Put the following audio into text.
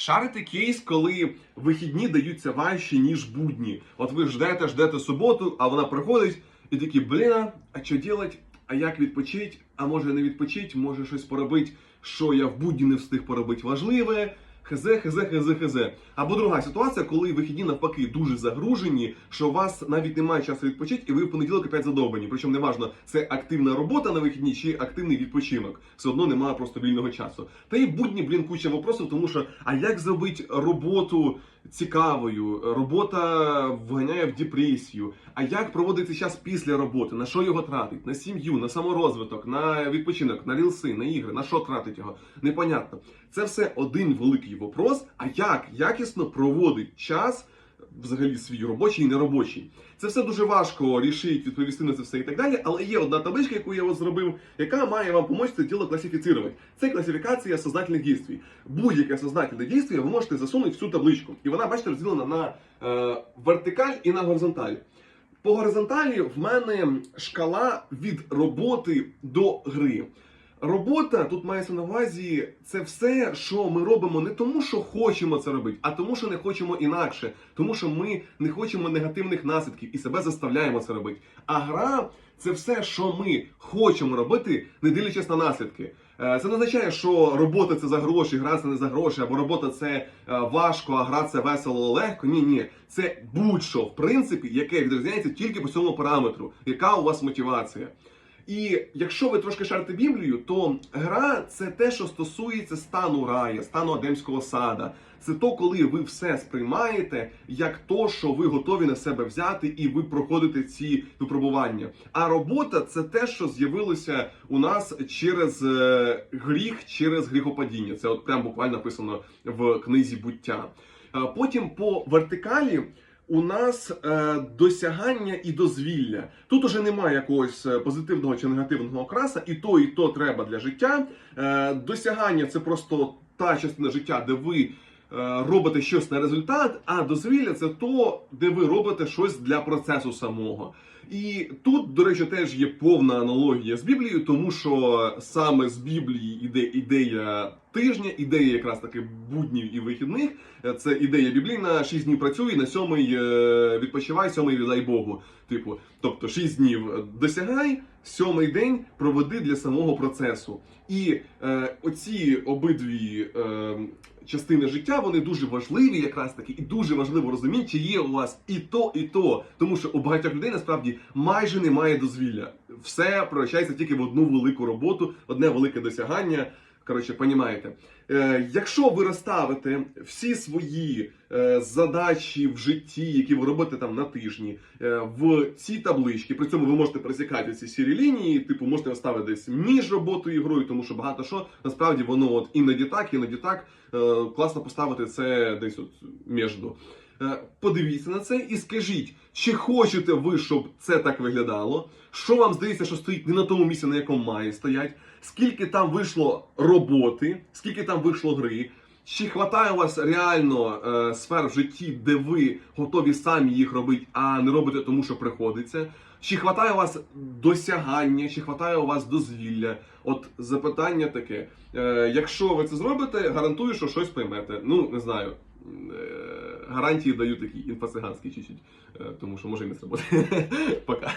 Шарити кейс, коли вихідні даються важче, ніж будні. От ви ждете, ждете суботу, а вона приходить і такі, блін, а що делать? А як відпочить? А може не відпочить, може щось поробити, що я в будні не встиг поробити важливе. Хз, хз, хз, хз. Або друга ситуація, коли вихідні навпаки дуже загружені, що у вас навіть немає часу відпочити, і ви в понеділок опять задовбані. Причому неважно, це активна робота на вихідні чи активний відпочинок. Все одно немає просто вільного часу. Та і будні, блін, куча вопросів, тому що а як зробити роботу цікавою? Робота вганяє в депресію. А як проводити час після роботи? На що його тратить? На сім'ю, на саморозвиток, на відпочинок, на рілси, на ігри, на що тратить його? Непонятно. Це все один великий вопрос. А як якісно проводить час? Взагалі свій робочий і неробочий. Це все дуже важко рішити, відповісти на це все і так далі. Але є одна табличка, яку я зробив, яка має вам допомогти це діло класифіцировать. Це класифікація сознательних дійствій. Будь-яке сознательне дійство ви можете засунути в цю табличку. І вона, бачите, розділена на е, вертикаль і на горизонталь. По горизонталі в мене шкала від роботи до гри. Робота тут мається на увазі це все, що ми робимо не тому, що хочемо це робити, а тому, що не хочемо інакше, тому що ми не хочемо негативних наслідків і себе заставляємо це робити. А гра це все, що ми хочемо робити, не дивлячись на наслідки. Е, Це не означає, що робота це за гроші, гра це не за гроші, або робота це е, важко, а гра це весело легко. Ні, ні, це будь-що в принципі, яке відрізняється тільки по цьому параметру, яка у вас мотивація. І якщо ви трошки шарите Біблію, то гра це те, що стосується стану рая, стану Адемського сада. Це то, коли ви все сприймаєте як то, що ви готові на себе взяти, і ви проходите ці випробування. А робота це те, що з'явилося у нас через е, гріх, через гріхопадіння. Це от прям буквально написано в книзі буття. Е, Потім по вертикалі у нас е, досягання і дозвілля. Тут уже немає якогось е, позитивного чи негативного окраса, і то, і то треба для життя. Е, досягання це просто та частина життя, де ви. е, Робите щось на результат, а дозвілля це то, де ви робите щось для процесу самого. І тут, до речі, теж є повна аналогія з Біблією, тому що саме з Біблії іде ідея тижня, ідея якраз таки буднів і вихідних. Це ідея біблійна: 6 днів працюй, на сьомий е, відпочивай, сьомий віддай Богу. Типу, тобто 6 днів досягай, сьомий день проведи для самого процесу. І е, оці обидві е, частини життя вони дуже важливі, якраз таки, і дуже важливо розуміти, чи є у вас і то, і то. Тому що у багатьох людей насправді майже немає дозвілля. Все превращається тільки в одну велику роботу, одне велике досягання. Коротше, понімаєте. Е, якщо ви розставите всі свої е, задачі в житті, які ви робите там на тижні, е, в ці таблички, при цьому ви можете пересікати ці сірі лінії, типу можете розставити десь між роботою і грою, тому що багато що насправді воно от іноді так, іноді так. Е, класно поставити це десь от між. Е, Подивіться на це і скажіть, чи хочете ви, щоб це так виглядало? Що вам здається, що стоїть не на тому місці, на якому має стоять? Скільки там вийшло роботи, скільки там вийшло гри? Чи хватає у вас реально е, сфер в житті, де ви готові самі їх робити, а не робите тому, що приходиться? Чи хватає у вас досягання, чи хватає у вас дозвілля? От запитання таке. Е, якщо ви це зробите, гарантую, що щось поймете. Ну, не знаю. Е, гарантії даю такі інфосиганські чуть-чуть, е, тому що може і не сработати. Пока.